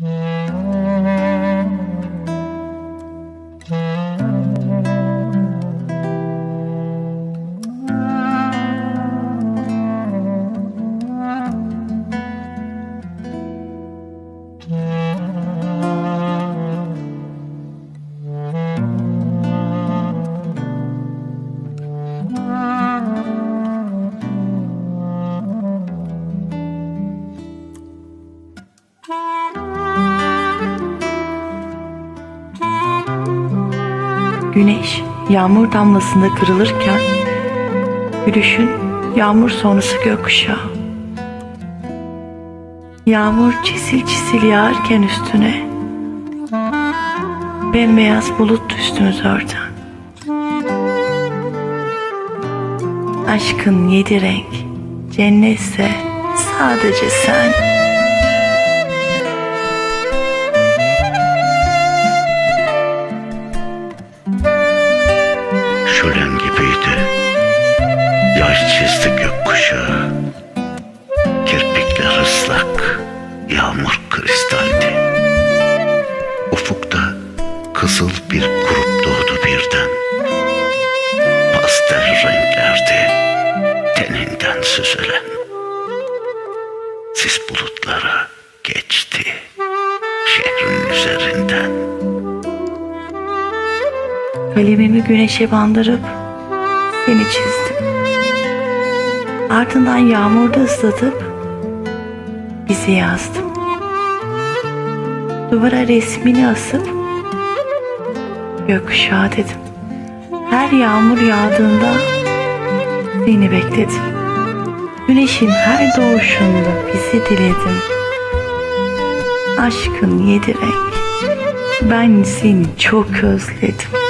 Mm-hmm. Güneş yağmur damlasında kırılırken gülüşün yağmur sonrası gökkuşağı. Yağmur çisil çisil yağarken üstüne bembeyaz bulut üstümüz örten. Aşkın yedi renk cennetse sadece sen. Ufukta kızıl bir grup doğdu birden. Pastel renklerdi, teninden süzülen. Sis bulutlara geçti, şehrin üzerinden. Kalemimi güneşe bandırıp seni çizdim. Ardından yağmurda ıslatıp bizi yazdım. Duvara resmini asıp gökkuşağı dedim. Her yağmur yağdığında seni bekledim. Güneşin her doğuşunda bizi diledim. Aşkın yedi renk. Ben seni çok özledim.